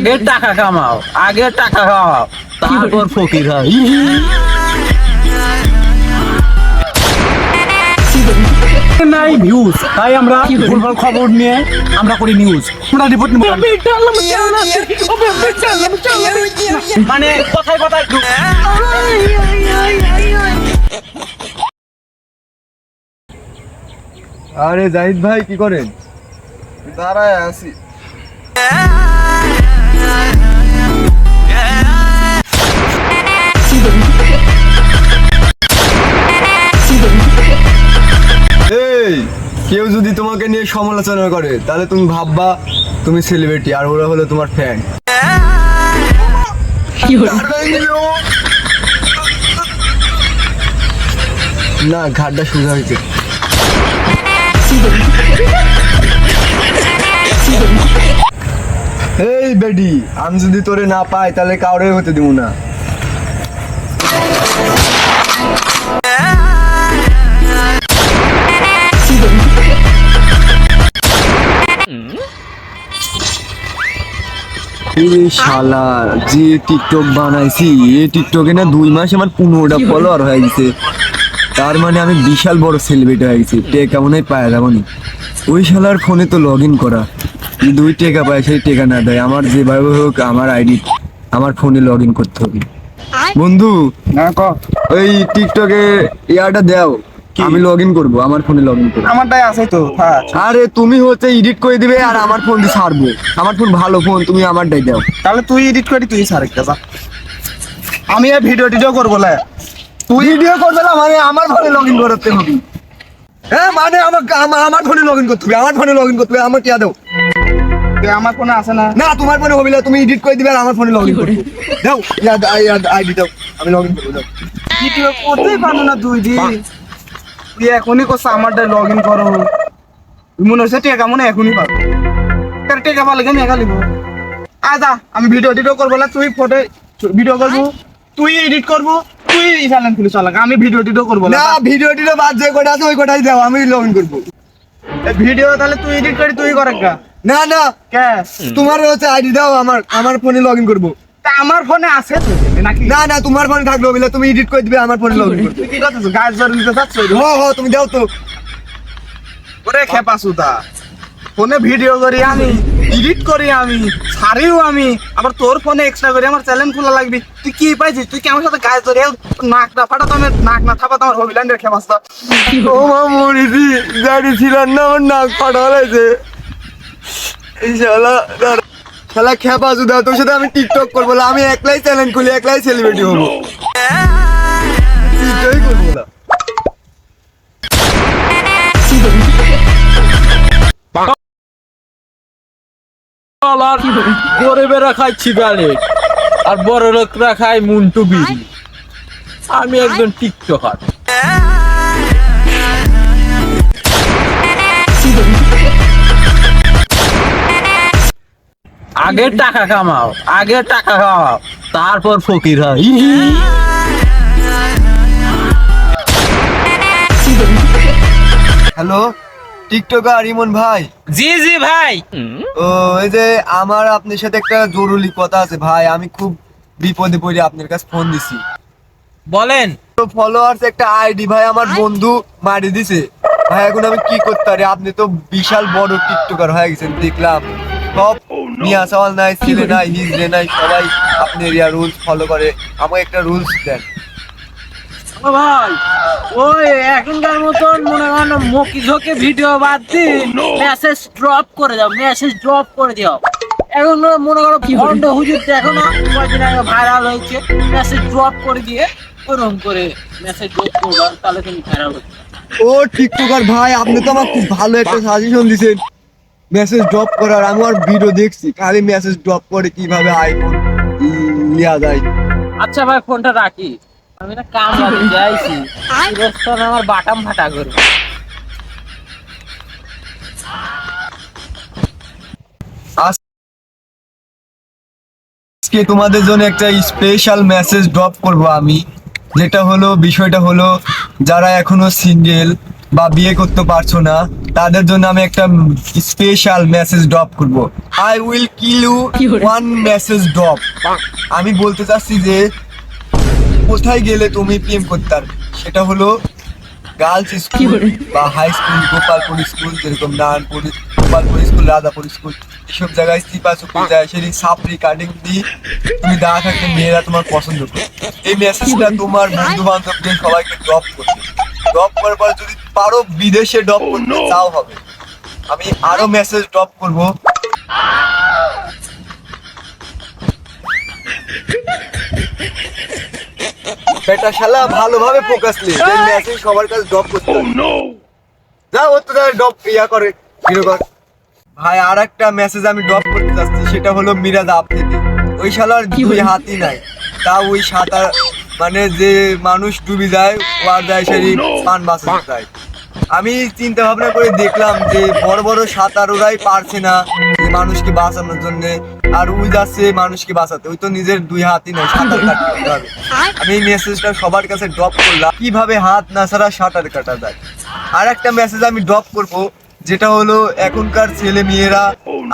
আগে টাকা কামাও আগে টাকা কামাও তারপর ফকির হয়। নাই নিউজ তাই আমরা ভুলভাল খবর নিয়ে আমরা করি নিউজ আমরা রিপোর্ট মানে কথায় কথায় আরে জাহিদ ভাই কি করেন? দাঁড়ায় আছি। এই কেউ যদি তোমাকে নিয়ে সমালোচনা করে তাহলে তুমি ভাববা তুমি সেলিব্রিটি আর ওরা হলো তোমার ফ্যান না ঘাটটা সোজা হয়েছে। এই বেডি, আমি যদি তোরে না পাই, তাহলে কাউরে হতে দিব না। শালা, যে টিকটক বানাইছি, এই টিকটকে না দুই মাস আমার পনেরোটা ফলোয়ার হয়ে গেছে। তার মানে আমি বিশাল বড় সেলিব্রিটি হয়ে গেছি। টেকা মনে পায় যাবনি ওই শালার ফোনে তো লগ ইন করা। দুই টেকা পায় সেই টেকা না দেয়। আমার যেভাবে হোক আমার আইডি আমার ফোনে লগ ইন করতে হবে। বন্ধু না ক। ওই টিকটকে ইয়াটা দাও। আমি লগ ইন করব আমার ফোনে লগ ইন করব। আমারটাই আছে তো আরে তুমি হচ্ছে এডিট করে দিবে আর আমার ফোন দিয়ে ছাড়বো। আমার ফোন ভালো ফোন তুমি আমারটাই দাও। তাহলে তুই এডিট করি তুই সার একটা যা। আমি এই ভিডিও টিডিও করব লে। তুই ভিডিও করবে না মানে আমার ফোনে লগ ইন করতে হবে। হ্যাঁ মানে আমার আমার- ফোনে লগ ইন করতে হবে আমার ফোনে লগ ইন করতে হবে আমার টিয়া দাও। আমার ফোনে আছে না। না তোমার ফোনে হবে না তুমি এডিট করে দিবে আর আমার ফোনে লগ ইন করব। দাও আইডি দাও আমি লগ ইন করব দাও ভিডিও করতেই পারো না তুই দি? তুই এখনই করছে আমারটা লগ ইন করো মনে হচ্ছে টেকা মনে এখনই পাবো। তার টেকা পালে কেন একা লিখব আজা আমি ভিডিও টিডিও করব না তুই ফটো ভিডিও করব তুই এডিট করব তুই চ্যানেল খুলে চালাক আমি ভিডিও টিডিও করব না। ভিডিও টিডিও বাদ যে কটা আছে ওই কটাই দাও আমি লগ ইন করব ভিডিও তাহলে তুই এডিট করি তুই কর একটা না না। কে? তোমার হচ্ছে আইডি দাও আমার আমার ফোনে লগ ইন করব। তা আমার ফোনে আছে তো নাকি? না না তোমার ফোনে থাকবে বলে তুমি এডিট করে দিবে আমার ফোনে লগ ইন করব। কি করতেছ গাছ জ্বর নিতে চাচ্ছ হ হ তুমি দাও তো। ওরে খেপা সুতা। ফোনে ভিডিও করি আমি এডিট করি আমি ছাড়িও আমি। আবার তোর ফোনে এক্সট্রা করি আমার চ্যানেল খোলা লাগবে। তুই কি পাইছিস? তুই কি আমার সাথে গাছ ধরে নাক না ফাটা তোমার নাক না থাপা তোমার হবি লাইনের খেপাস্তা ও মা মরিদি জানি ছিলাম না আমার নাক ফাটা হয়েছে খেপা তোর সাথে আমি টিকটক করব আমি একলাই চ্যানেল খুলি একলাই সেলিব্রিটি হব। আর বড় লোকরা খায় মুন্টু বিড়ি। আমি একজন টিকটকার। আগে টাকা কামাও আগে টাকা কামাও তারপর ফকির হয়। হ্যালো টিকটকার ইমন ভাই। জি জি ভাই। ও এই যে আমার আপনার সাথে একটা জরুরি কথা আছে ভাই আমি খুব বিপদে পড়ে আপনার কাছে ফোন দিছি। বলেন। তো ফলোয়ার্স একটা আইডি ভাই আমার বন্ধু মারি দিছে। ভাই এখন আমি কি করতে পারি? আপনি তো বিশাল বড় টিকটকার হয়ে গেছেন দেখলাম। সব মিয়া সওয়াল নাই ছেলে নাই হিজড়ে নাই সবাই আপনি এরিয়া রুলস ফলো করে। আমাকে একটা রুলস দেন। ভাই ওই এখনকার মতন মনে করেন মকি ঝোঁকে ভিডিও বাদ দি মেসেজ ড্রপ করে দাও মেসেজ ড্রপ করে দিও। এখন মনে করো ভন্ড হুজুর দেখো না কয়েকদিন আগে ভাইরাল হয়েছে মেসেজ ড্রপ করে দিয়ে ওরকম করে মেসেজ ড্রপ করবা তাহলে তুমি ভাইরাল হচ্ছে ও টিকটকার ভাই আপনি তো আমার খুব ভালো একটা সাজেশন দিছেন। মেসেজ ড্রপ করার আমি আর ভিডিও দেখছি খালি মেসেজ ড্রপ করে কীভাবে আইফোন নেওয়া যায়। আচ্ছা ভাই ফোনটা রাখি। আমি না কাম বাড়ি যাইছি। রেস্টুরেন্ট আমার বাটাম ফাটা করবে আজকে তোমাদের জন্য একটা স্পেশাল মেসেজ ড্রপ করব আমি যেটা হলো বিষয়টা হলো যারা এখনও সিঙ্গেল বা বিয়ে করতে পারছ না তাদের জন্য আমি একটা স্পেশাল মেসেজ ড্রপ করব। I will kill you one message drop আমি বলতে চাচ্ছি যে কোথায় গেলে তুমি প্রেম করতে পারবে? সেটা হলো গার্লস স্কুল বা হাই স্কুল গোপালপুর স্কুল যেরকম নারায়ণপুর গোপালপুর স্কুল রাধাপুর স্কুল এসব জায়গায় সিপা চুপি যায় সেদিন সাপড়ি কাটিং দিয়ে তুমি দাঁড়া থাকলে মেয়েরা তোমার পছন্দ করে এই মেসেজটা তোমার বন্ধু বান্ধবদের সবাইকে ড্রপ করবে। ড্রপ করার পর যদি পারো বিদেশে ড্রপ করতে চাও হবে। আমি আরও মেসেজ ড্রপ করব। বেটা শালা ভালোভাবে ফোকাস নে যে মেসেজ সবার কাছে ড্রপ করতে যা ও তো ড্রপ ইয়া করে ভাই আর একটা মেসেজ আমি ড্রপ করতে চাচ্ছি সেটা হলো মিরাজ আপ থেকে ওই শালার দুই হাতই নাই। তা ওই সাঁতার মানে যে মানুষ ডুবি যায় ও আর যায় সেই পান বাঁচাতে যায় আমি চিন্তা ভাবনা করে দেখলাম যে বড় বড় সাঁতারুরাই পারছে না মানুষকে বাঁচানোর জন্য আর উই যাচ্ছে মানুষকে বাঁচাতে। ওই তো নিজের দুই হাতই নাই সাঁতার কাটতে হবে। আমি এই মেসেজটা সবার কাছে ড্রপ করলাম কীভাবে হাত না ছাড়া সাঁতার কাটা যায়? আর একটা মেসেজ আমি ড্রপ করব যেটা হলো এখনকার ছেলে মেয়েরা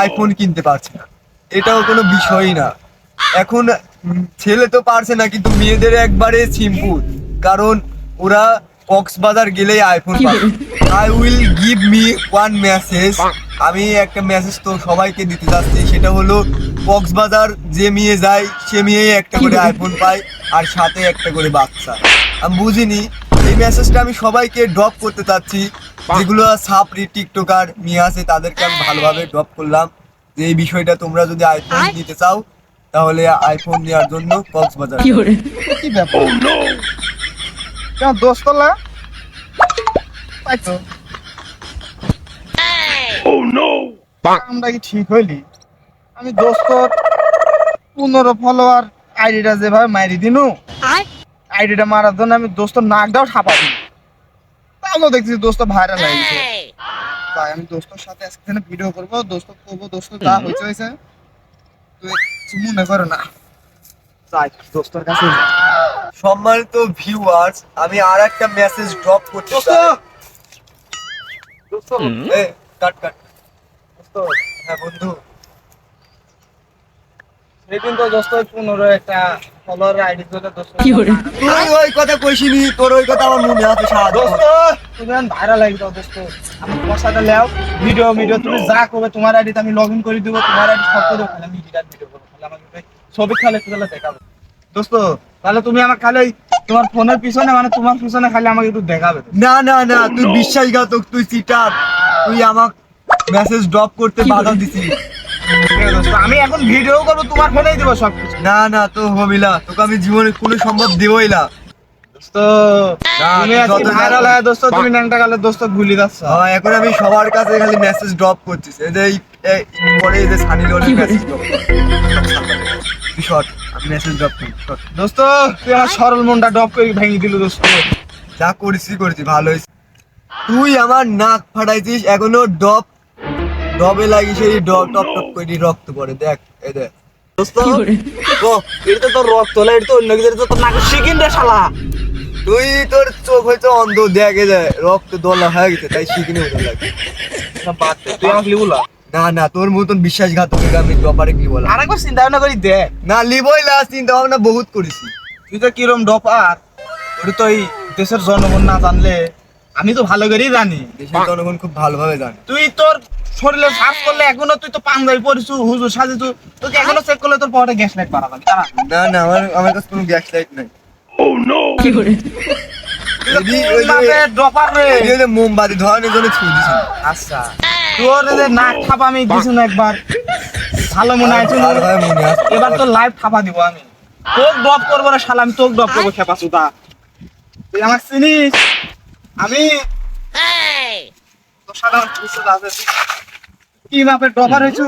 আইফোন কিনতে পারছে না। এটাও কোনো বিষয়ই না। এখন ছেলে তো পারছে না কিন্তু মেয়েদের একবারে সিম্পুল কারণ ওরা কক্সবাজার গেলেই আইফোন পাবে। I will give me one message আমি একটা মেসেজ তো সবাইকে দিতে যাচ্ছি সেটা হলো কক্সবাজার যে মেয়ে যায় সে মেয়ে একটা করে আইফোন পায় আর সাথে একটা করে বাচ্চা। আমি বুঝিনি এই মেসেজটা আমি সবাইকে ড্রপ করতে চাচ্ছি যেগুলো সাপরি টিকটকার নিয়ে আছে তাদেরকে আমি ভালোভাবে ড্রপ করলাম। যে এই বিষয়টা তোমরা যদি আইফোন নিতে চাও তাহলে আইফোন নেওয়ার জন্য কক্সবাজার কি ব্যাপার? কেন দোস্তলা তাই তো আমরা কি ঠিক হইলি? আমি দোস্ত পনেরো ফলোয়ার আইডিটা যেভাবে মারি দিনু আইডিটা মারার জন্য আমি দোস্ত নাকটাও ছাপা দিই তাহলে দেখছি দোস্ত ভাইরাল হয়ে গেছে। তাই আমি দোস্তর সাথে আজকে ভিডিও করব দোস্ত করব দোস্ত যা হয়েছে হয়েছে কিছু মনে করো না। যাই দোস্তর কাছে সম্মানিত ভিউয়ার্স আমি আর একটা মেসেজ ড্রপ করতে দোস্ত! এ, কাট কাট। দোস্ত হ্যাঁ বন্ধু। সেদিন তো দোস্ত পনেরো একটা দোস্ত তুই ওই কথা কইছিনি তোর ওই কথা আমার মনে আছে সারা দোস্ত! তুমি ভাইরাল লাগি দাও দোস্ত। আমি তোমার লেও। ভিডিও ভিডিও তুমি যা করবে তোমার আইডিতে আমি লগ ইন করে দিব তোমার আইডি সব করে খালি আমি এডিট ভিডিও করব। খালি আমাকে ছবি খালি তাহলে দেখাবে। দোস্ত তাহলে তুমি আমাকে খালি তোমার ফোনের পিছনে মানে তোমার পিছনে খালি আমাকে একটু দেখাবে। না না না তুই বিশ্বাসঘাতক তুই চিটার তুই আমাক মেসেজ ড্রপ করতে বাধা দিছিস। আমি এখন ভিডিও করব তোমার ফোনেই দিব সব কিছু না না তো হবি না। তোকে আমি জীবনে কোনো সম্ভব দেবই না। ভাইরাল হয় দোস্ত তুমি ন্যাংটা গালে দোস্ত গুলি যাচ্ছ হ্যাঁ, এখন আমি সবার কাছে খালি মেসেজ ড্রপ করছিস এই যে এই- এই পরে এই যে Sunny লিওনের message drop short message drop করি দোস্ত তুই আমার সরল মনটা ড্রপ করে ভেঙে দিল দোস্ত। যা করেছি করেছি ভালো হয়েছে তুই আমার নাক ফাটাইছিস এখনও ডপ ডবে লাগি সেই ডপ টপ টপ করে রক্ত পড়ে দেখ এই দেখ। দোস্ত ও এটা তো তোর রক্ত হলো এটা তো অন্য কিছু তো তোর নাকে শিকিন রে শালা। তুই তোর চোখ হয়েছে অন্ধ দেখে যায় রক্ত দলা হয়ে গেছে তাই শিখিনি মতো লাগে। বাদ দে, তুই আমাকে লিবুলা না। না তোর মতন বিশ্বাসঘাতক আমি ডপারে কি বলা? আরেকবার চিন্তা ভাবনা করি দেখ না লিবই লাস্ট চিন্তা ভাবনা বহুত করেছি। তুই তো কিরম ডপার ওটা তো এই দেশের জনগণ না জানলে আমি তো ভালো করেই জানি। দেশের জনগণ খুব ভালোভাবে জানে। তুই তোর শরীরে সার্চ করলে এখনও তুই তো পাঞ্জাবি পরিছু হুজুর সাজিছু তোকে এখনও চেক করলে তোর পরে গ্যাস লাইট দাঁড়া। না না আমার আমার কাছে কোনো গ্যাস লাইট নাই। যদি ওই যে- ডপার রে? এই যে মোমবাতি ধরানোর জন্য দিছি আচ্ছা। তোর যে নাক খাপা আমি দিছি না একবার। ভালো মনে আছে না? মনে আছে। এবার তো লাইভ খাপা দিব আমি। তোক ড্রপ করব না শালা আমি তোক ড্রপ করব খেপা সুতা তুই আমাকে চিনিস? আমি তোর। কি মাপের হয়েছু?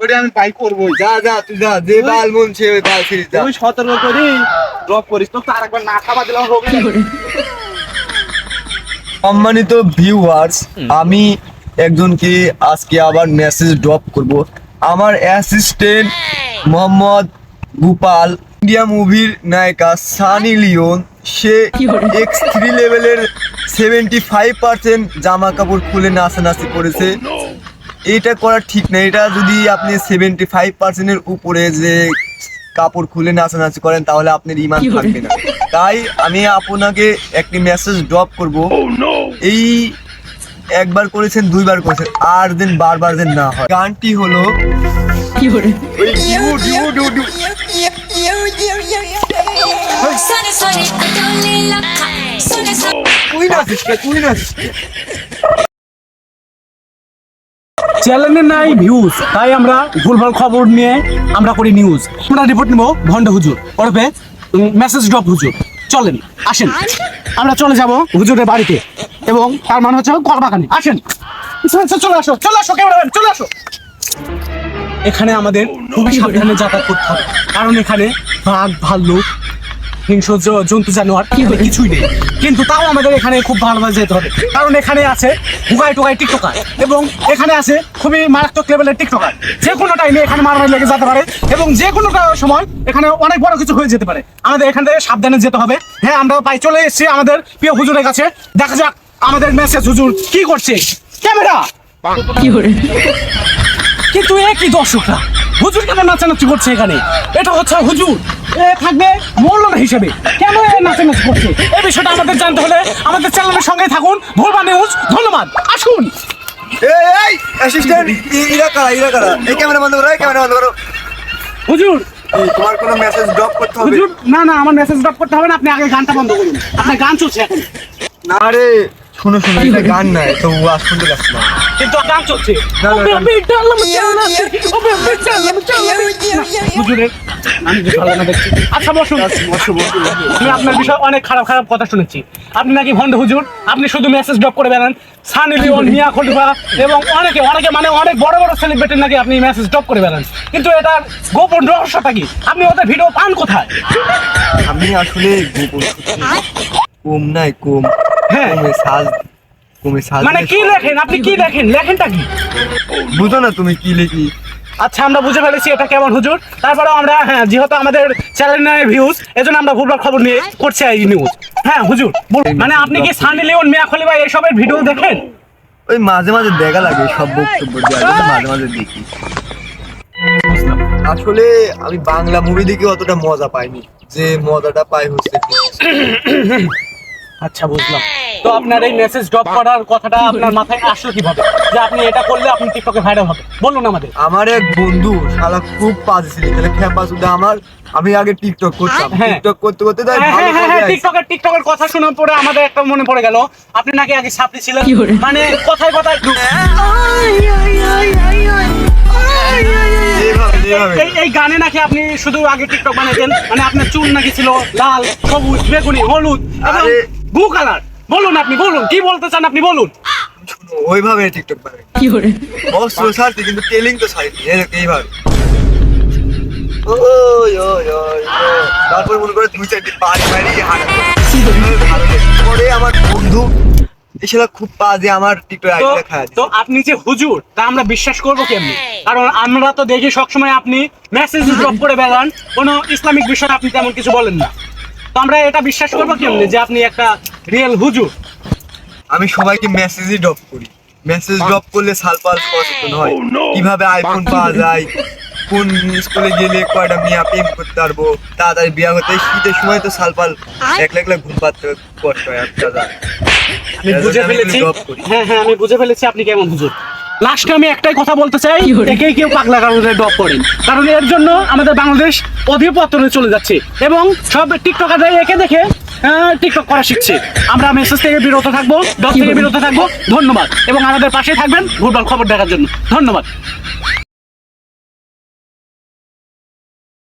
ওটা আমি বাই করবোই। যা যা তুই যা যে বাল মন সে বাল ছিড়িস যা। তুই সতর্ক করি ড্রপ করিস। তো আর একবার না খাবা দিলাম সম্মানিত ভিউয়ার্স আমি একজনকে আজকে আবার মেসেজ ড্রপ করব। আমার অ্যাসিস্ট্যান্ট মোহাম্মদ গোপাল ইন্ডিয়া মুভির নায়িকা সানি লিওন। সে এক্স থ্রি লেভেলের সেভেন্টি ফাইভ পার্সেন্ট জামা কাপড় খুলে নাচানাচি করেছে এটা করা ঠিক না এটা যদি আপনি সেভেন্টি ফাইভ পার্সেন্টের উপরে যে কাপড় খুলে নাচানাচি করেন তাহলে আপনার ইমান থাকবে না তাই আমি আপনাকে একটি মেসেজ ড্রপ করব এই একবার করেছেন দুইবার করেছেন আর দিন বারবার যেন না হয় গানটি হলো কে? চ্যানেলে নাই ভিউজ তাই আমরা ভুলভাল খবর নিয়ে আমরা করি নিউজ আমরা রিপোর্ট নিব ভন্ড হুজুর। ওরফে মেসেজ ড্রপ হুজুর। চলেন, আসেন। আমরা চলে যাব হুজুরের বাড়িতে। এবং তার মানে হচ্ছে করবাখানি আসেন। চলে আসো চলে আসো ক্যামেরাম্যান চলে আসো। এখানে আমাদের খুবই সাবধানে যাতায়াত করতে হবে। কারণ এখানে বাঘ ভাল্লুক হিংস্র জন্তু জানোয়ার কিছুই নেই। কিন্তু তাও আমাদের এখানে খুব ভালোভাবে যেতে হবে। কারণ এখানে আছে হুগাই টুগাই টিকটকার এবং এখানে আছে খুবই মারাত্মক লেভেলের টিকটকার। যে কোনো টাইমে এখানে মারামারি লেগে যেতে পারে এবং যে কোনো সময় এখানে অনেক বড় কিছু হয়ে যেতে পারে। আমাদের এখান থেকে সাবধানে যেতে হবে। হ্যাঁ আমরা পাই চলে এসেছি আমাদের প্রিয় হুজুরের কাছে। দেখা যাক আমাদের মেসেজ হুজুর কি করছে। ক্যামেরা! কিন্তু এ কি দর্শকরা। হুজুর কেন নাচানাচি করছে এখানে? এটা হচ্ছে হুজুর। এ থাকবে মৌলানা হিসেবে। কেন এ নাচানাচি করছে? এই বিষয়টা আমাদের জানতে হলে আমাদের চ্যানেলের সঙ্গে থাকুন। ভুলবা নিউজ ধন্যবাদ। আসুন। এই এই অ্যাসিস্ট্যান্ট ইরা কারা ইরা কারা? এই ক্যামেরা বন্ধ করো ক্যামেরা বন্ধ করো। হুজুর। তোমার কোনো মেসেজ ড্রপ করতে হবে? হুজুর না না আমার মেসেজ ড্রপ করতে হবে না আপনি আগে গানটা বন্ধ করুন। আপনার গান চলছে এখন। না রে। শোনো শোনো এটা গান নাই তো ওয়াজ শুনতে যাচ্ছি না। কিন্তু গান চলছে। না, ও না, বেবি ডালাম চালা ও বেবি ডালাম চালা হুজুরের আমি যে ভালো না দেখছি। আচ্ছা বসুন। আমি আপনার বিষয়ে অনেক খারাপ খারাপ কথা শুনেছি। আপনি নাকি ভন্ড হুজুর? আপনি শুধু মেসেজ ড্রপ করে বেড়ান। সানি লিওন মিয়া খলিফা এবং অনেকে অনেকে মানে অনেক বড় বড় সেলিব্রিটি নাকি আপনি মেসেজ ড্রপ করে বেড়ান। কিন্তু এটা গোপন রহস্যটা কি? আপনি ওদের ভিডিও পান কোথায়? আমি আসলে গোপন কম নাই কম। হ্যাঁ। সাজ সাজ মানে কি লেখেন? আপনি কি লেখেন? লেখেনটা কি? বুঝো না তুমি কি লিখি। আচ্ছা আমরা বুঝে ফেলেছি এটা কেমন হুজুর। তারপরে আমরা হ্যাঁ যেহেতু আমাদের চ্যানেল ভিউজ এজন্য আমরা ভুলভাল খবর নিয়ে করছি এই নিউজ হ্যাঁ হুজুর। মানে আপনি কি সানি লিওন মিয়া খলিফা এসবের ভিডিও দেখেন? ওই মাঝে মাঝে দেখা লাগে সব বক্তব্য মাঝে মাঝে দেখি। আসলে আমি বাংলা মুভি দেখে অতটা মজা পাইনি যে মজাটা পাই হচ্ছে আচ্ছা বুঝলাম। তো আপনার এই মেসেজ ড্রপ করার কথাটা আপনার মাথায় আসলো কীভাবে? যে আপনি এটা করলে আপনি টিকটকে ভাইরাল হবে। বলুন আমাদের। আমার এক বন্ধু শালা খুব পাজ ছিল তাহলে খেপা শুধু আমার। আমি আগে টিকটক করতাম। হ্যাঁ। টিকটক করতে করতে তাই হ্যাঁ ভালো হ্যাঁ হ্যাঁ টিকটকের টিকটকের কথা শোনার পরে আমাদের একটা মনে পড়ে গেল। আপনি নাকি আগে ছাত্রী ছিলেন? মানে কথায় কথায়। এই এই গানে নাকি আপনি শুধু আগে টিকটক বানাইতেন? মানে আপনার চুল নাকি ছিল লাল সবুজ বেগুনি হলুদ এবং। ব্লু কালার বলুন আপনি বলুন কি বলতে চান আপনি বলুন। ওইভাবে টিকটক বানাই। অস্ত্র ছাড়ছি কিন্তু টেলিং তো ছাড়িনি এই- এইভাবে। ওই, ওই, ওই, ওই। তারপর মনে করে দুই চারটি পাড়ি মারি হাঁটা। পরে আমার বন্ধু এছাড়া খুব পা পাজে আমার টিকটক তো আইডিয়া খায়। তো আপনি যে হুজুর তা আমরা বিশ্বাস করব কেমনি? কারণ আমরা তো দেখি সবসময় আপনি মেসেজ ড্রপ করে বেড়ান কোনো ইসলামিক বিষয়ে আপনি তেমন কিছু বলেন না। তো আমরা এটা বিশ্বাস করব কেমনি যে আপনি একটা রিয়েল হুজুর? আমি সবাইকে মেসেজই ড্রপ করি। মেসেজ ড্রপ করলে সালপাল সচেতন হয়। কীভাবে আইফোন পাওয়া যায় কোন স্কুলে গেলে কয়টা মেয়ে প্রেম করতে পারব তাড়াতাড়ি বিয়া হতে শীতের সময় তো সালপাল একলা একলা ঘুম পাতে কষ্ট হয় একটা আমি বুঝে ফেলেছি। হ্যাঁ হ্যাঁ আমি বুঝে ফেলেছি আপনি কেমন হুজুর। লাস্টে আমি একটাই কথা বলতে চাই একেই কেউ পাগলা কারণে ড্রপ করেন। কারণ এর জন্য আমাদের বাংলাদেশ অধিপত্তনে চলে যাচ্ছে। এবং সব টিকটকাররা একে দেখে টিকটক করা শিখছে। আমরা মেসেজ থেকে বিরত থাকব ডক থেকে বিরত থাকব। ধন্যবাদ। এবং আমাদের পাশে থাকবেন ভুলভাল খবর দেখার জন্য। ধন্যবাদ।